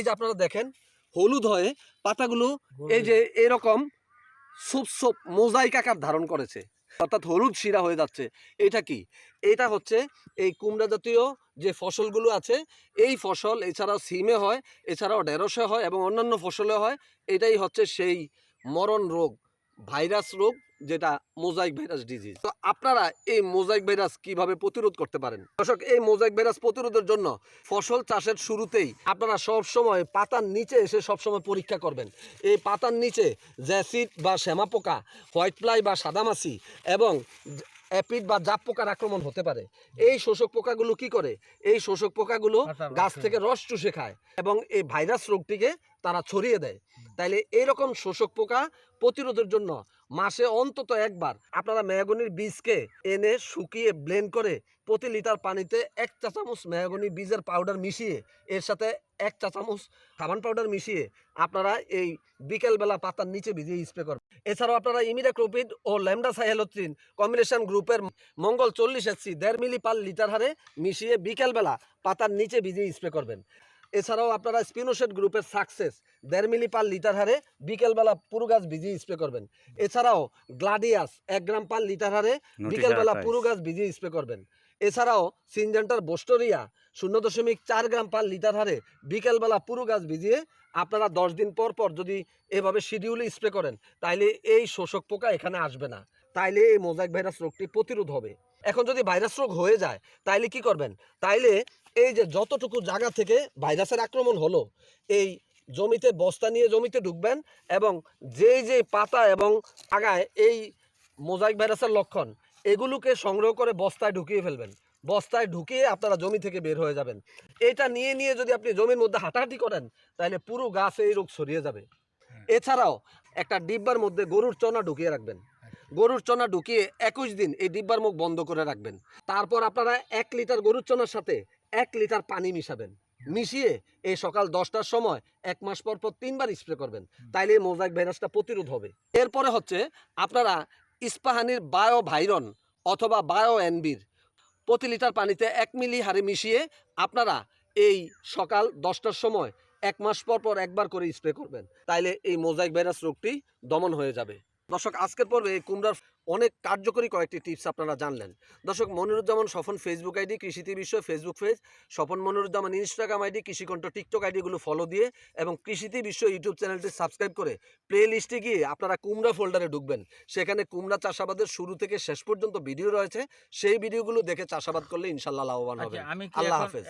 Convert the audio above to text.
এই যে আপনারা দেখেন হলুদ হয়ে পাতাগুলো এই যে এরকম সুপ সুপ মোজাইক আকার ধারণ করেছে অর্থাৎ হলুদ শিরা হয়ে যাচ্ছে। এটা কি? এটা হচ্ছে এই কুমড়া জাতীয় যে ফসলগুলো আছে এই ফসল এছাড়াও সিমে হয় এছাড়াও ঢেঁড়সে হয় এবং অন্যান্য ফসলে হয়। এটাই হচ্ছে সেই মরণ রোগ ভাইরাস রোগ। যেটা মোজাইক ভাইরাস ডিজিজ। তো আপনারা এই মোজাইক ভাইরাস কীভাবে প্রতিরোধ করতে পারেন? দর্শক, এই মোজাইক ভাইরাস প্রতিরোধের জন্য ফসল চাষের শুরুতেই আপনারা সব সময় পাতার নিচে এসে সবসময় পরীক্ষা করবেন। এই পাতার নিচে জ্যাসিড বা শ্যামাপোকা, হোয়াইট ফ্লাই বা সাদামাছি এবং অ্যাপিড বা জাপ পোকার আক্রমণ হতে পারে। এই শোষক পোকাগুলো কি করে? এই শোষক পোকাগুলো গাছ থেকে রস চুষে খায় এবং এই ভাইরাস রোগটিকে তারা ছড়িয়ে দেয়। তাইলে এইরকম শোষক পোকা প্রতিরোধের জন্য মাসে অন্তত একবার আপনারা মেহগনির বীজকে এনে শুকিয়ে ব্লেন্ড করে প্রতি লিটার পানিতে এক চা চামচ মেহগনি বীজের পাউডার মিশিয়ে এর সাথে এক চা চামচ সাবান পাউডার মিশিয়ে আপনারা এই বিকেলবেলা পাতার নিচে ভিজিয়ে স্প্রে করবেন। এছাড়াও আপনারা ইমিডাক্লোপিড ও ল্যামডা সাইহেলোত্রিন কম্বিনেশন গ্রুপের মঙ্গল চল্লিশ এসসি দেড় মিলি পার লিটার হারে মিশিয়ে বিকেলবেলা পাতার নিচে ভিজিয়ে স্প্রে করবেন। এছাড়াও আপনারা স্পিনোসেট গ্রুপের সাকসেস দেড় মিলি পার লিটার হারে বিকেলবেলা পুরো গাছ ভিজিয়ে স্প্রে করবেন। এছাড়াও গ্লাডিয়াস এক গ্রাম পার লিটার হারে বিকেলবেলা পুরো গাছ ভিজিয়ে স্প্রে করবেন। এছাড়াও সিনজেন্টার বোস্টোরিয়া শূন্য দশমিক চার গ্রাম পার লিটার হারে বিকেলবেলা পুরো গাছ ভিজিয়ে আপনারা দশ দিন পর পর যদি এভাবে শিডিউলে স্প্রে করেন, তাইলে এই শোষক পোকা এখানে আসবে না। তাইলে এই মোজাইক ভাইরাস রোগটি প্রতিরোধ হবে। এখন যদি ভাইরাস রোগ হয়ে যায়, তাইলে কি করবেন? তাইলে এই যে যতটুকু জায়গা থেকে ভাইরাসের আক্রমণ হলো, এই জমিতে বস্তা নিয়ে জমিতে ঢুকবেন এবং যেই যে পাতা এবং আগায় এই মোজাইক ভাইরাসের লক্ষণ, এগুলোকে সংগ্রহ করে বস্তায় ঢুকিয়ে ফেলবেন। বস্তায় ঢুকিয়ে আপনারা জমি থেকে বের হয়ে যাবেন। এটা নিয়ে নিয়ে যদি আপনি জমির মধ্যে হাঁটাহাঁটি করেন তাহলে পুরো গাছে এই রোগ ছড়িয়ে যাবে। এছাড়াও একটা ডিব্বার মধ্যে গরুর চনা ঢুকিয়ে রাখবেন। গরুর চনা ঢুকিয়ে একুশ দিন এই ডিব্বার মুখ বন্ধ করে রাখবেন। তারপর আপনারা এক লিটার গরুর চনার সাথে এক লিটার পানি মিশাবেন। মিশিয়ে এই সকাল দশটার সময় এক মাস পর পর তিনবার স্প্রে করবেন। তাইলে এই মোজাইক ভাইরাসটা প্রতিরোধ হবে। এরপরে হচ্ছে আপনারা ইস্পাহানির বায়ো ভাইরন অথবা বায়ো এনবির প্রতি লিটার পানিতে এক মিলি হারে মিশিয়ে আপনারা এই সকাল দশটার সময় এক মাস পর পর একবার করে স্প্রে করবেন। তাইলে এই মোজাইক ভাইরাস রোগটি দমন হয়ে যাবে। দর্শক আজকের পর্বে এই কুমড়ার অনেক কার্যকরী কয়েকটি টিপস আপনারা জানলেন। দর্শক মনিরুজ্জামান স্বপন ফেসবুক আইডি কৃষিতে বিশ্ব Facebook page Swapan Moniruzzaman Instagram ID Krishikantha TikTok আইডিগুলো follow দিয়ে এবং কৃষিতে বিশ্ব ইউটিউব চ্যানেলটি সাবস্ক্রাইব করে প্লে লিস্টে গিয়ে আপনারা কুমড়া ফোল্ডারে ঢুকবেন। সেখানে কুমড়া চাষাবাদের শুরু থেকে শেষ পর্যন্ত ভিডিও রয়েছে। সেই ভিডিওগুলো দেখে চাষাবাদ করলে ইনশাল্লাহ লাভবান হবে আচ্ছা কি আল্লাহ হাফেজ।